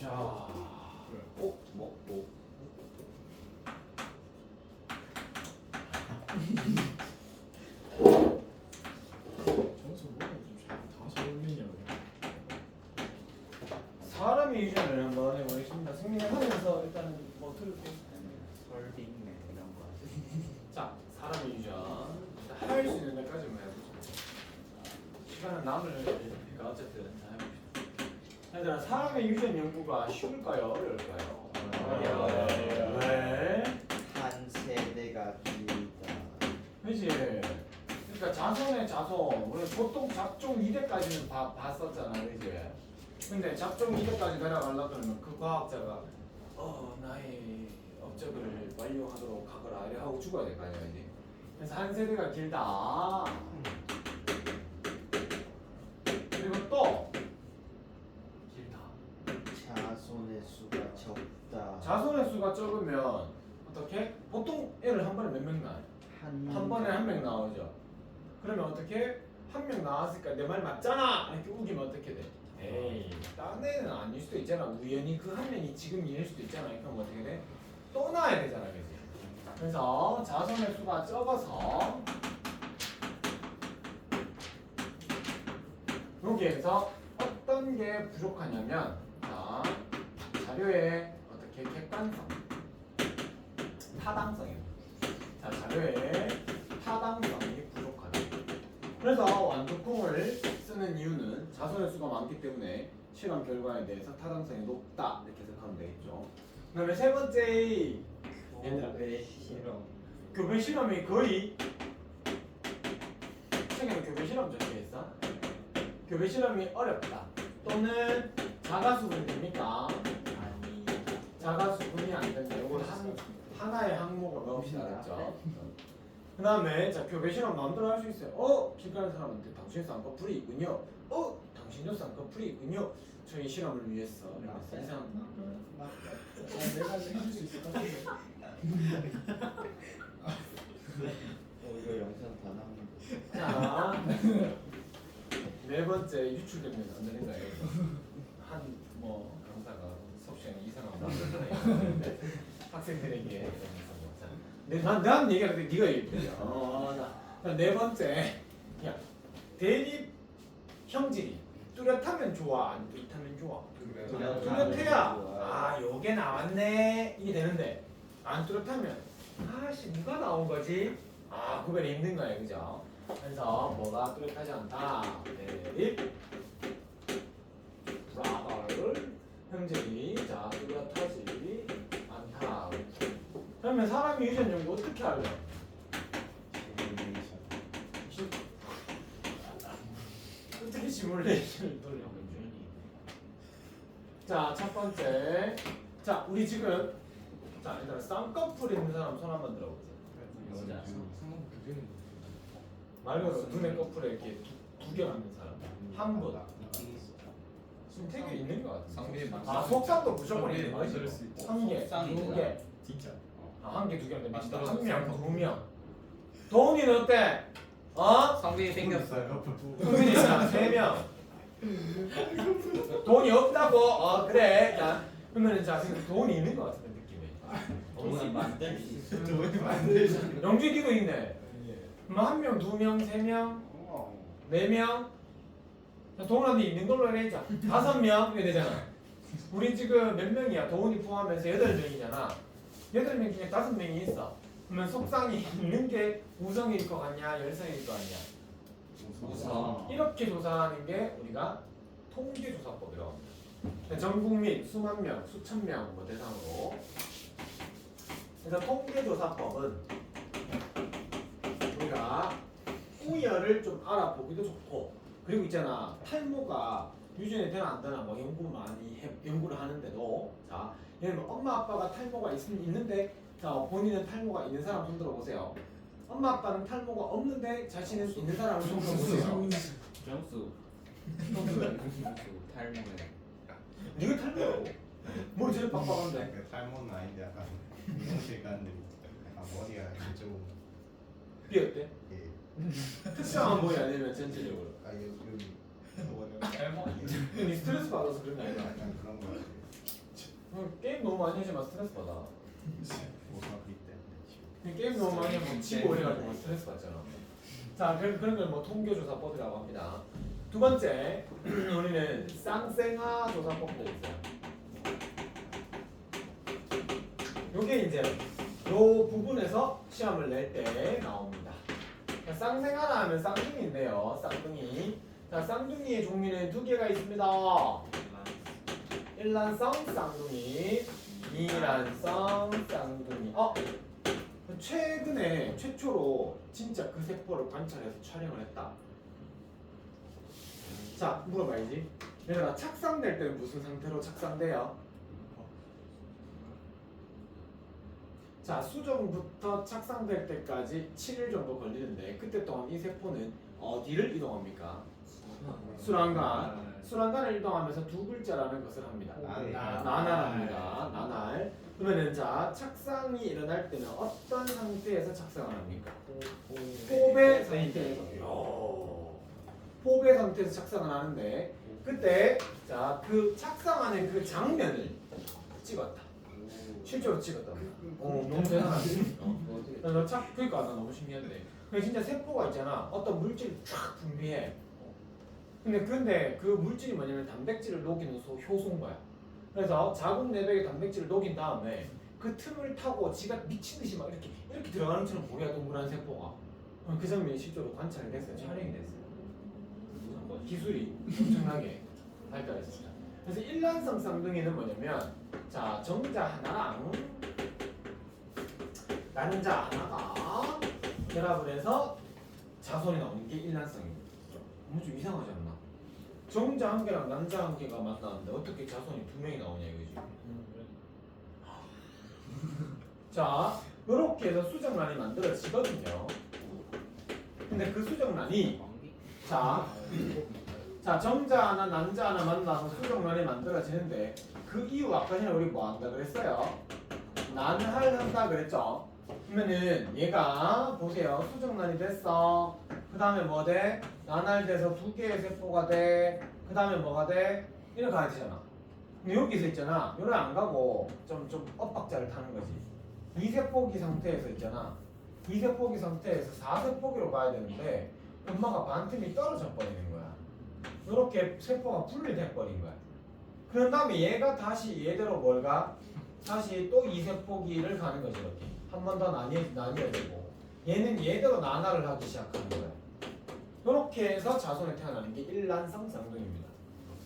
자, 어, 뭐, 뭐. 점수 뭐가 좀다 어울리냐고. 사람의 유전을 한번 해보겠습니다. 승리하면서 일단은 뭐 들을게요. 설빙네 이런 거. 자, 사람의 유전. 할 수 있는 데까지만 해보죠. 시간은 남으니까 어쨌든. 얘들아, 사람의 유전 연구가 쉬울까요? 어려울까요? 어려워요. 왜? 한 세대가 길다. 그지? 그러니까 자손의 자손, 우리 보통 잡종 2대까지는 봐, 봤었잖아, 그지? 근데 잡종 2대까지 내려가려고 그러면 그 과학자가 어, 나의 업적을 완료하도록 하거라 이래 하고 죽어야 될 거 아니야, 이제. 그래서 한 세대가 길다. 그리고 또 길다. 자손의 수가 적다. 자손의 수가 적으면 어떻게? 보통 애를 한 번에 몇명 낳아요? 한, 한 번에 한 명 나오죠. 그러면 어떻게? 한 명 나왔으니까 내 말 맞잖아! 이렇게 우기면 어떻게 돼? 에이, 딴 애는 아닐 수도 있잖아. 우연히 그 한 명이 지금일 수도 있잖아. 그럼 어떻게 돼? 또 나야 되잖아, 그지? 그래서 자손의 수가 적어서 여기에서 어떤 게 부족하냐면 자, 자료의 어떻게 객관성, 타당성이에요. 자, 자료의 타당성이 부족하다. 그래서 완두콩을 쓰는 이유는 자손의 수가 많기 때문에 실험 결과에 대해서 타당성이 높다 이렇게 해석하면 되겠죠. 그다음에 세 번째 얘들아 왜 싫어? 교배 실험이 거의 책에는 교배 실험 적혀 있어. 교배 실험이 어렵다. 또는 자가수분 됩니까? 아니. 자가수 분이 안 된다. 이걸 한 하나의 항목으로 넣읍시다, 그렇죠? 그 다음에 자 교배 실험 마음대로 할 수 있어요. 어? 길 가는 사람한테 당신 쌍꺼풀이 있군요. 어? 당신도 쌍꺼풀이 있군요. 저희 실험을 위해서 이러면서 이상 내가 해줄 수 있을 것 같은데. 어 이거 영상 다 나오는데. 자, 네 번째 유출되면 안 되는 거예요. 한 학생들에게 네, 난, 난 얘기하는데 네가 얘기해. 어, 자, 네 번째, 야, 대립 형질이 뚜렷하면 좋아, 안 뚜렷하면 좋아. 뚜렷해야. 아. 요게 나왔네. 이게 되는데. 안 뚜렷하면. 아씨 누가 나온 거지? 아 구별이 힘든 거예요 그죠? 그래서 뭐가 뚜렷하지 않다? 대립. 브라벌 형질이 그러면 사람이 유전 연구 어떻게 시- 어떻게 시뮬레이션을 돌려보죠 자, 첫 번째. 자, 우리 지금 자, 일단 쌍꺼풀 있는 사람 손 한번 들어보세요. 여자. 말 그대로 눈에 꺼풀에 이렇게 두개 맞는 사람. 한 분. 지금 되게 있는 것. 상대 맞- 아, 속상도 무조건 있는 거지. 있구나. 개. 진짜. 아, 한 개, 두 개인데 미치다. 만들어서 한 명. 두 명. 도훈이는 어때? 어? 성빈이 생겼어요. 도훈이 있잖아, 세 명. 돈이 없다고? 어, 그래. 야, 그러면은 자, 지금 돈이 있는 것 같은 느낌이. 돈이 만들 수 있어. 영주기도 있네. 그럼 한 명, 두 명, 세 명, 네 명. 도훈한테 있는 걸로 해 자. 다섯 명 이렇게 되잖아. 우리 지금 몇 명이야? 도훈이 포함해서 여덟 명이잖아. 여덟 명 중에 다섯 명이 있어. 그러면 속상이 있는 게 우성일 것 같냐, 열성일 것 같냐? 우성. 이렇게 조사하는 게 우리가 통계조사법이라고 합니다. 전 국민 수만 명, 수천 명 뭐 대상으로. 그래서 통계조사법은 우리가 우열을 좀 알아보기도 좋고 그리고 있잖아 탈모가 유전이 되나 안 되나 뭐 연구 많이 해, 연구를 하는데도 자 예를 들면 엄마 아빠가 탈모가 있, 있는데 자 본인은 탈모가 있는 사람 손 들어보세요. 엄마 아빠는 탈모가 없는데 자신은 있는 사람을 손 들어보세요. 정수. 탈모에. 네가 탈모라고? 머리 제일 빡빡한데 그 탈모는 아닌데 약간 미용실 가는데 약간 머리가 이쪽 삐 어때? 예. 특정한 머리 아니면 전체적으로 아 여- 여기 근데 스트레스 받아서 그런 게 아니라 약간 그런 거 같아요. 너무 많이 하지만 스트레스 받아. 때문에 지금. 근데 게임 너무 많이 하면 지고 해가지고 스트레스 받잖아. 자 그런, 그런 걸뭐 통계조사법이라고 합니다. 두 번째 우리는 쌍생아 조사법도 있어요. 요게 이제 요 부분에서 시험을 낼 때 나옵니다. 자, 쌍생아라 하면 쌍둥이인데요. 쌍둥이. 자 쌍둥이의 종류는 두 개가 있습니다. 일란성 쌍둥이, 이란성 쌍둥이. 어? 최근에 최초로 진짜 그 세포를 관찰해서 촬영을 했다. 자, 물어봐야지. 얘들아, 착상될 때는 무슨 상태로 착상돼요? 자, 수정부터 착상될 때까지 7일 정도 걸리는데 그때 동안 이 세포는 어디를 이동합니까? 수란간. 수란간을 이동하면서 두 글자라는 것을 합니다. 나날. 나날합니다. 나날. 그러면은 자 착상이 일어날 때는 어떤 상태에서 착상을 합니까? 포배 상태에서. 요. 포배 상태에서 착상을 하는데 그때 자 그 착상하는 그 장면을 찍었다. 실제로 찍었다. 어 너무 대단하지. 어. 나 착, 그러니까 나 너무 신기한데. 그 진짜 세포가 있잖아. 어떤 물질이 쫙 분비해. 근데 근데 그 물질이 뭐냐면 단백질을 녹이는 소, 효소인 거야. 그래서 자궁 내벽에 단백질을 녹인 다음에 그 틈을 타고 지가 미친 듯이 막 이렇게 이렇게 들어가는 것처럼 보여 동그란 세포가. 어, 그 장면이 실제로 관찰이 됐어요. 촬영이 됐어요. 기술이 엄청나게 발달했습니다. 그래서 일란성 쌍둥이는 뭐냐면 자 정자 하나랑 난자 하나가 결합을 해서 자손이 나오는 게 일란성입니다. 너무 좀 이상하지 않나? 정자 한 개랑 난자 한 개가 만나는데 어떻게 자손이 두 명이 나오냐 이거지. 자, 이렇게 해서 수정란이 만들어지거든요. 근데 그 수정란이 자, 자 정자 하나 난자 하나 만나서 수정란이 만들어지는데 그 이유 아까 전에 우리 뭐 한다 그랬어요? 난할 한다 그랬죠? 그러면은 얘가 보세요 수정란이 됐어 그 다음에 뭐 돼? 난할돼서 두 개의 세포가 돼. 그 다음에 뭐가 돼? 이렇게 가야 되잖아. 근데 여기서 있잖아. 요래 안 가고 좀, 좀 엇박자를 타는 거지. 2세포기 상태에서 있잖아. 2세포기 상태에서 4세포기로 가야 되는데 엄마가 반틈이 떨어져 버리는 거야. 이렇게 세포가 분리돼 버린 거야. 그런 다음에 얘가 다시 얘대로 뭘 가? 다시 또 2세포기를 가는 거지 이렇게. 한 번 더 나뉘어, 나뉘어야 되고 얘는 얘대로 나날을 하기 시작하는 거야. 이렇게 해서 자손에 태어나는 게 일란성 쌍둥이입니다.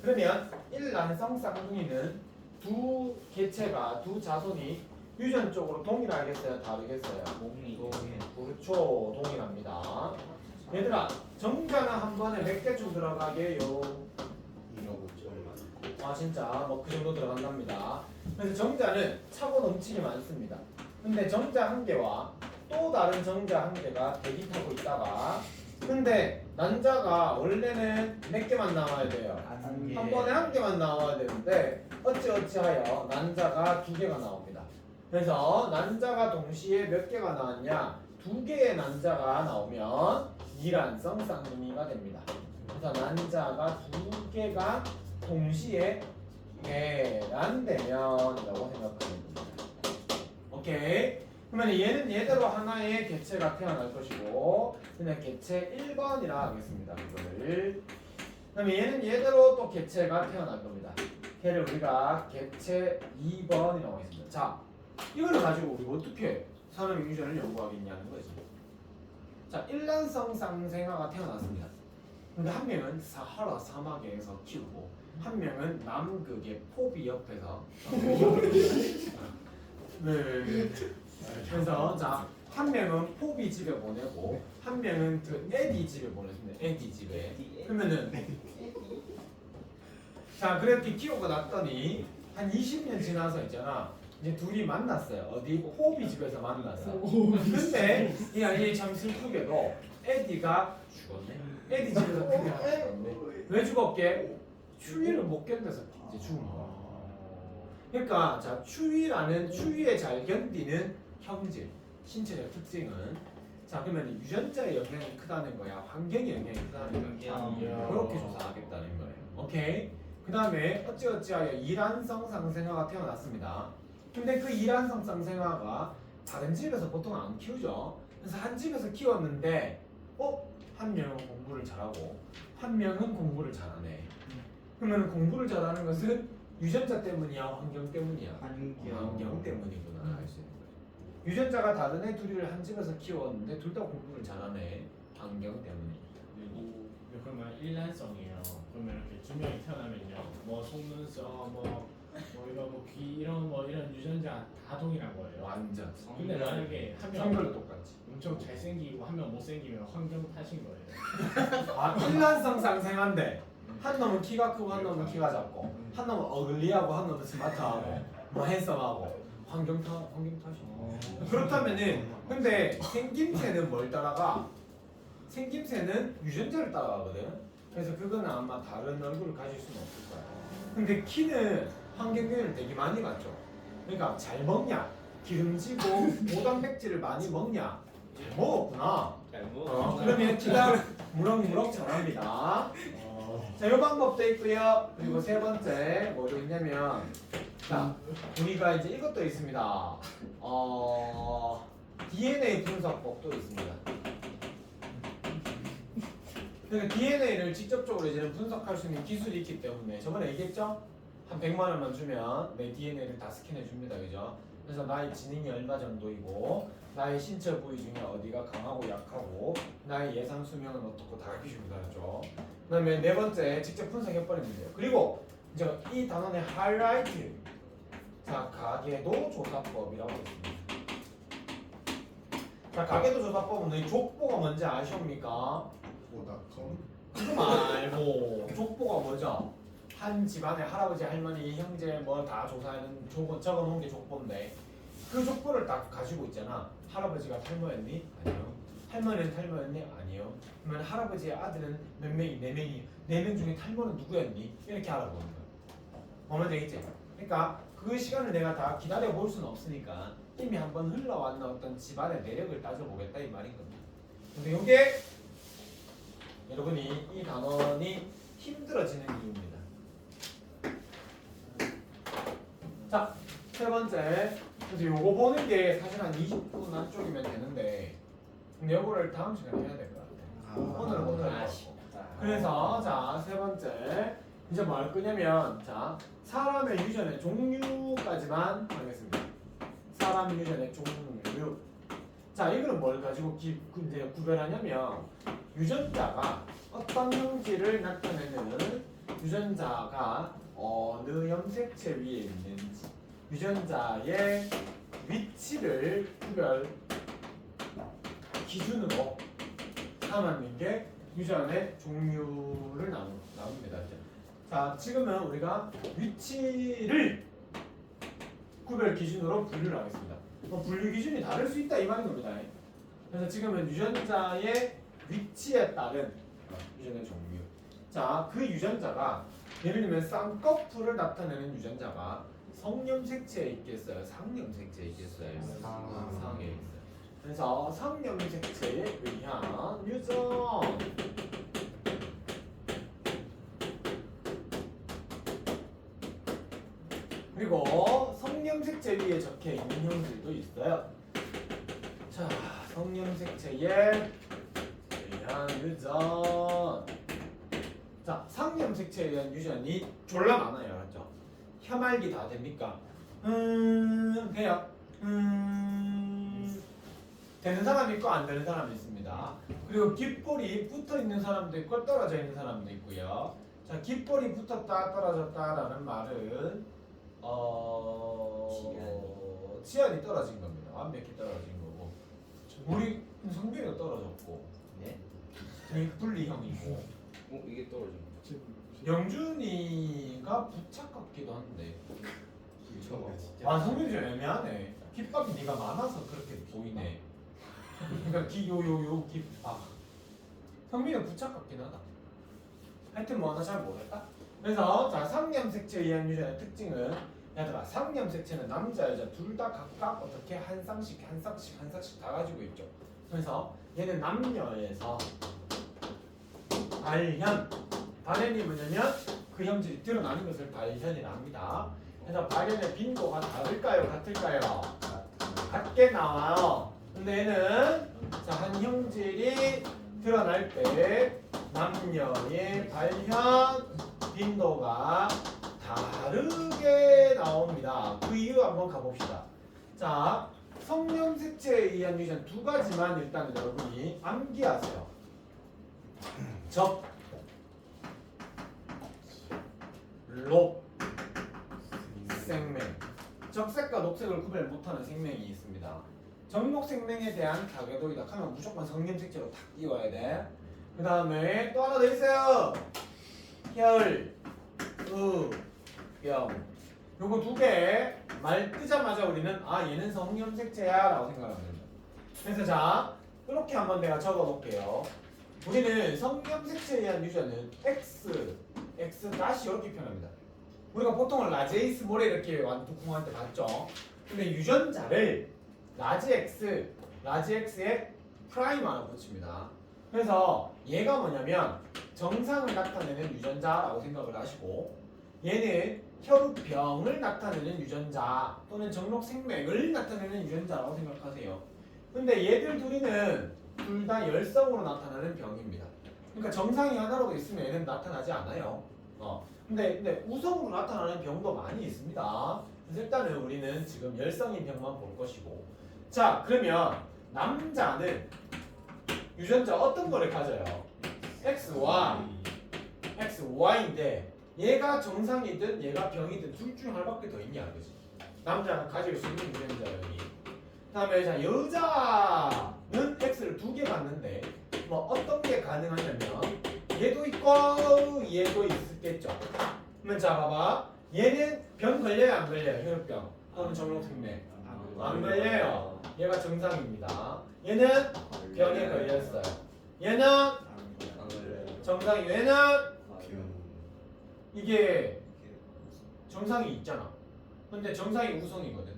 그러면 일란성 쌍둥이는 두 개체가 두 자손이 유전적으로 동일하겠어요, 다르겠어요? 그렇죠, 동일합니다. 얘들아, 정자는 한 번에 몇 개쯤 들어가게요? 1억 5천만. 아 진짜 뭐 그 정도 들어간답니다. 그래서 정자는 차고 넘치게 많습니다. 근데 정자 한 개와 또 다른 정자 한 개가 대기 타고 있다가 근데 난자가 원래는 몇 개만 나와야 돼요. 한 개. 한 번에 한 개만 나와야 되는데 어찌어찌하여 난자가 두 개가 나옵니다. 그래서 난자가 동시에 몇 개가 나왔냐? 두 개의 난자가 나오면 이란성 쌍둥이가 됩니다. 그래서 난자가 두 개가 동시에 계란되면이라고 생각하면 됩니다. 오케이. 그러면 얘는 얘대로 하나의 개체가 태어날 것이고 그냥 개체 1번이라 하겠습니다. 그거를. 그다음에 얘는 얘대로 또 개체가 태어날 겁니다. 걔를 우리가 개체 2번이라고 하겠습니다. 자, 이걸 가지고 우리가 어떻게 산업 유전을 연구하겠냐는 거지. 자, 일란성 쌍생아가 태어났습니다. 근데 한 명은 사하라 사막에서 키우고 한 명은 남극의 포비 옆에서 네. 그래서 자, 한 명은 포비 집에 보내고 한 명은 그 에디 집에 보냈습니다. 에디 집에. 그러면은 자, 그렇게 키우고 났더니 한 20년 지나서 있잖아. 이제 둘이 만났어요. 어디 포비 집에서 만났어. 근데 이 아이 참 슬프게도 에디가 죽었네. 에디 집에서 크게 하셨는데 왜 죽었게? 추위를 못 견뎌서 이제 죽은 거야. 그러니까 자 추위라는 추위에 잘 견디는 형질 신체적 특징은. 자 그러면 유전자의 영향이 크다는 거야? 환경의 영향이 크다는 거야? 환경. 그렇게 조사하겠다는 거예요 오케이? 그 다음에 어찌어찌하여 이란성 쌍생아가 태어났습니다. 근데 그 이란성 쌍생아가 다른 집에서 보통 안 키우죠. 그래서 한 집에서 키웠는데 어? 한 명은 공부를 잘하고 한 명은 공부를 잘하네. 그러면 공부를 잘하는 것은 유전자 때문이야 환경 때문이야? 환경. 때문이구나 알수 있는. 유전자가 다른 애 둘이를 한 집에서 키웠는데 둘 다 공부를 잘하네. 환경 때문에. 그리고 그러면 일란성이에요. 그러면 이렇게 두 명이 태어나면요. 뭐 속눈썹, 뭐, 뭐 이거 뭐귀 이런 뭐 이런 유전자 다 동일한 거예요. 완전. 근데 만약에 한명 성별도 똑같지. 엄청 잘생기고 한 명 못생기면 환경 탓인 거예요. 아 일란성 쌍생한데 한 놈은 키가 크고 한 놈은 키가 작고 한 놈은 어글리하고 한 놈은 스마트하고 뭐 핸섬하고 환경 탓 환경 탓이네. 그렇다면은 근데 생김새는 뭘 따라가? 생김새는 유전자를 따라가거든. 그래서 그거는 아마 다른 얼굴을 가질 수는 없을 거야. 근데 키는 환경 영향을 되게 많이 받죠. 그러니까 잘 먹냐, 기름지고 고단백질을 많이 먹냐, 잘 먹었구나. 어, 그러면 키가 무럭무럭 자랍니다. 자, 이 방법도 있고요. 그리고 세 번째 뭐로 있냐면 자, 우리가 이제 이것도 있습니다. 어, DNA 분석법도 있습니다. 그러니까 DNA를 직접적으로 이제 분석할 수 있는 기술이 있기 때문에 저번에 얘기했죠? 한 100만 원만 주면 내 DNA를 다 스캔해 줍니다. 그죠? 그래서 나의 지능이 얼마 정도이고 나의 신체 부위 중에 어디가 강하고 약하고 나의 예상 수명은 어떻고 다 알려줍니다. 그죠? 그 다음에 네 번째 직접 분석해 버리면 돼요. 그리고 이제 이 단원의 하이라이트 자 가계도 조사법이라고 있습니다. 자 가계도 조사법은 이 족보가 뭔지 아시옵니까? 보다컴 그거 말고 족보가 뭐죠? 한 집안의 할아버지 할머니 형제 뭐 다 조사하는 조 적어놓은 게 족보인데 그 족보를 딱 가지고 있잖아. 할아버지가 탈모였니? 아니요. 할머니는 탈모였니? 아니요. 그러면 할아버지의 아들은 몇 명이? 네 명이. 네 명 중에 탈모는 누구였니? 이렇게 알아보는 거야. 뭐면 되겠지? 그러니까 그 시간을 내가 다 기다려 볼 수는 없으니까 이미 한번 흘러왔는 어떤 집안의 내력을 따져보겠다 이 말인 겁니다. 근데 이게 여러분이 이 단원이 힘들어지는 이유입니다. 자, 세 번째. 그래서 요거 보는 게 사실 한 20분 안쪽이면 되는데 근데 요거를 다음 시간에 해야 될 것 같아요. 오늘은 오늘 하고. 그래서 자, 세 번째. 이제 뭐 할 거냐면 자, 사람의 유전의 종류까지만 하겠습니다. 사람 유전의 종류. 자, 이거는 뭘 가지고 기, 그 이제 구별하냐면 유전자가 어떤 형질을 나타내는 유전자가 어느 염색체 위에 있는지 유전자의 위치를 구별 기준으로 삼는 게 유전의 종류를 나누, 나눕니다. 이제. 자, 지금은 우리가 위치를 구별 기준으로 분류를 하겠습니다. 뭐 분류 기준이 다를 수 있다 이 말인 겁니다. 그래서 지금은 유전자의 위치에 따른 유전의 종류. 자, 그 유전자가 예를 들면 쌍꺼풀을 나타내는 유전자가 성염색체에 있겠어요? 상염색체에 있겠어요? 상. 상에 있어요. 그래서 성염색체에 의한 유전. 그리고 성염색체 위에 적혀 있는 형들도 있어요. 자, 성염색체에 의한 유전. 자, 상염색체에 의한 유전이 졸라 많아요, 맞죠? 혐알기 다 됩니까? 음, 돼요. 음, 되는 사람이 있고 안 되는 사람이 있습니다. 그리고 깃볼이 붙어 있는 사람도 있고 떨어져 있는 사람도 있고요. 자, 깃볼이 붙었다 떨어졌다라는 말은 어 치안이 떨어진 겁니다. 완벽히 떨어진 거고. 우리 성빈이가 떨어졌고, 네? 저희 분리형이고, 어 이게 떨어진 영준이가 부착 같기도 한데. 거. 아 성빈이 좀 애매하네. 깃밥이 네가 많아서 그렇게 보이네. 그러니까 기요요요 깃밥. 성빈이 부착 같긴 하다. 하여튼 뭐나잘 모르겠다. 그래서 자 상염색체 이한 유전의 특징은 얘들아 상염색체는 남자 여자 둘 다 각각 어떻게 한 쌍씩 한 쌍씩 한 쌍씩 다 가지고 있죠. 그래서 얘는 남녀에서 발현 발현이 뭐냐면 그 형질이 드러나는 것을 발현이라 합니다. 그래서 발현의 빈도가 다를까요? 같을까요? 같게 나와요. 근데 얘는 자, 한 형질이 드러날 때 남녀의 발현 빈도가 다르게 나옵니다. 그 이유 한번 가봅시다. 자, 성염색체에 의한 유전 두 가지만 일단 여러분이 암기하세요. 적, 록, 생명. 적색과 녹색을 구별 못하는 생명이 있습니다. 정록 생명에 대한 타겟도이다 하면 무조건 성염색체로 탁 띄워야 돼. 그 다음에 또 하나 더 있어요. 혈, 으, 병. 요거 두 개 말 뜨자마자 우리는 아 얘는 성염색체야 라고 생각하면 됩니다. 그래서 자 이렇게 한번 내가 적어 볼게요. 우리는 성염색체에 의한 유전은 X, X 다시 이렇게 표현합니다. 우리가 보통은 라제이스 모레 이렇게 완두콩한테 봤죠. 근데 유전자를 라지 X, 라지 X에 프라임 하나 붙입니다. 그래서 얘가 뭐냐면 정상을 나타내는 유전자라고 생각을 하시고 얘는 혈우병을 나타내는 유전자 또는 정록 생맥을 나타내는 유전자라고 생각하세요. 근데 얘들 둘이는 둘 다 열성으로 나타나는 병입니다. 그러니까 정상이 하나라도 있으면 얘는 나타나지 않아요. 어. 근데, 근데 우성으로 나타나는 병도 많이 있습니다. 그래서 일단은 우리는 지금 열성인 병만 볼 것이고. 자, 그러면 남자는 유전자 어떤 거를 가져요? XY, XY인데 얘가 정상이든 얘가 병이든 둘 중 하나밖에 더 있냐 그지? 남자가 가질 수 있는 유전자 여기. 다음에 자 여자는 X를 두 개 받는데 뭐 어떤 게 가능하냐면 얘도 있고 얘도 있겠죠. 그러면 자 봐봐 얘는 병 걸려요 안 걸려요 혈병 또는 정록생맥 안 걸려요. 얘가 정상입니다. 얘는 병에 걸렸어요. 얘는 정상이 얘는 이게 정상이 있잖아. 근데 정상이 우성이거든.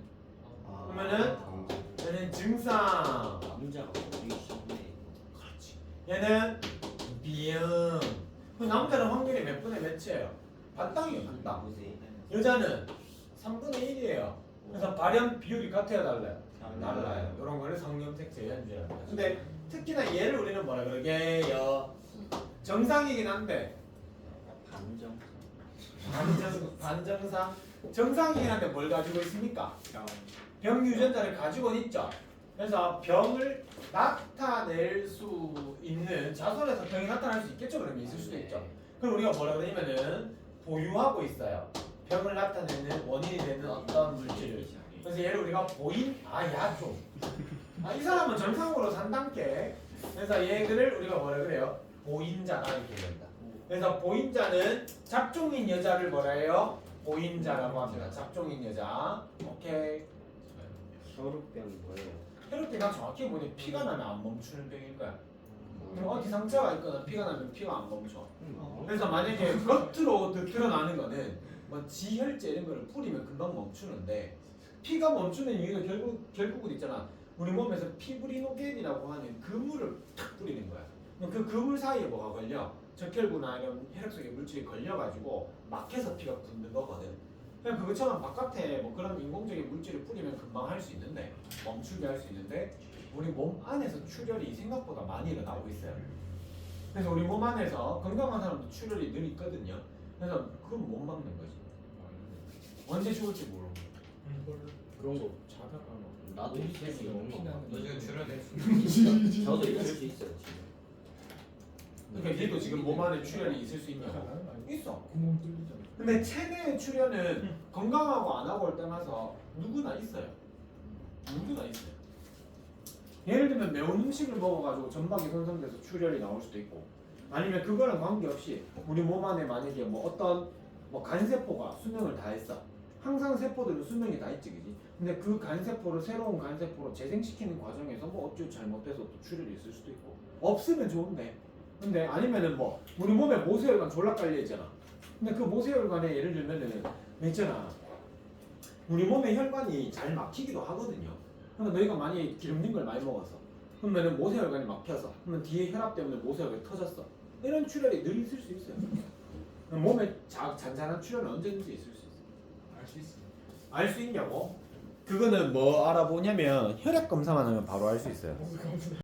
그러면은 얘는 증상. 남자가 되게 심해. 그렇지. 얘는 비음. 그 남자는 확률이 몇 분의 몇이에요? 반땅이에요, 반땅. 여자는 3분의 1이에요. 그래서 발현 비율이 같아요, 달라요? 달라요. 이런 거를 성염색체 현주랍니다. 근데 특히나 얘를 우리는 뭐라 그러게요? 정상이긴 한데 반정. 반정 반정상 정상이긴 한데 뭘 가지고 있습니까? 병 유전자를 가지고 있죠. 그래서 병을 나타낼 수 있는 자손에서 병이 나타날 수 있겠죠. 그러면 있을 수도 있죠. 그럼 우리가 뭐라 그러냐면은 보유하고 있어요. 병을 나타내는 원인이 되는 어떤 물질을. 그래서 얘를 우리가 보인 아야 좀. 아 이 사람은 정상으로 산단계. 그래서 얘들을 우리가 뭐라 그래요? 보인자라 이렇게 된다. 그래서 보인자는 잡종인 여자를 뭐라 해요? 보인자라고 합니다. 잡종인 여자. 오케이. 혈우병이 뭐예요? 혈액비가 정확히 보니 피가 나면 안 멈추는 병일 거야. 그럼 어디 상처가 있거나 피가 나면 피가 안 멈춰. 그래서 만약에 겉으로 드- 드러나는 거는 뭐 지혈제 이런 거를 뿌리면 금방 멈추는데 피가 멈추는 이유가 결국 결국은 있잖아. 우리 몸에서 피브리노겐이라고 하는 그물을 탁 뿌리는 거야. 그 그물 사이에 뭐가 걸려? 적혈구나 이런 혈액 속에 물질이 걸려가지고 막혀서 피가 붓는 거거든. 그냥 그것처럼 바깥에 뭐 그런 인공적인 물질을 뿌리면 금방 할 수 있는데 멈추게 할 수 있는데 우리 몸 안에서 출혈이 생각보다 많이 일어나고 있어요. 그래서 우리 몸 안에서 건강한 사람도 출혈이 늘 있거든요. 그래서 그건 못 막는 거지. 언제 죽을지 모르고. 그런 거 자다가 막 나도 있을 수 있는 거. 너 지금 출연해? 저도 있을 수 있어요 지금. 그러니까 얘도 지금 몸 안에 출혈이 있을 수 있냐고. 있어. 구멍 뚫리잖아. 근데 체내의 출혈은 건강하고 안 하고를 떠나서 누구나 있어요. 누구나 있어요. 예를 들면 매운 음식을 먹어가지고 점막이 손상돼서 출혈이 나올 수도 있고, 아니면 그거랑 관계없이 우리 몸 안에 만약에 뭐 어떤 뭐 간세포가 수명을 다했어. 항상 세포들은 수명이 다 있지, 그지? 근데 그 간세포를 새로운 간세포로 재생시키는 과정에서 뭐 어쩌고 잘못돼서 또 출혈이 있을 수도 있고, 없으면 좋은데. 근데 아니면은 뭐 우리 몸에 모세혈관 졸라 깔려 있잖아. 근데 그 모세혈관에 예를 들면은 있잖아. 우리 몸의 혈관이 잘 막히기도 하거든요. 그러니까 너희가 많이 기름진 걸 많이 먹었어. 그러면은 모세혈관이 막혀서 그러면 뒤에 혈압 때문에 모세혈관이 터졌어. 이런 출혈이 늘 있을 수 있어요. 몸에 자, 잔잔한 출혈은 언제든지 있을 수 있어. 알수 있어. 알 수 있냐고? 그거는 뭐 알아보냐면 혈액 검사만 하면 바로 알 수 있어요.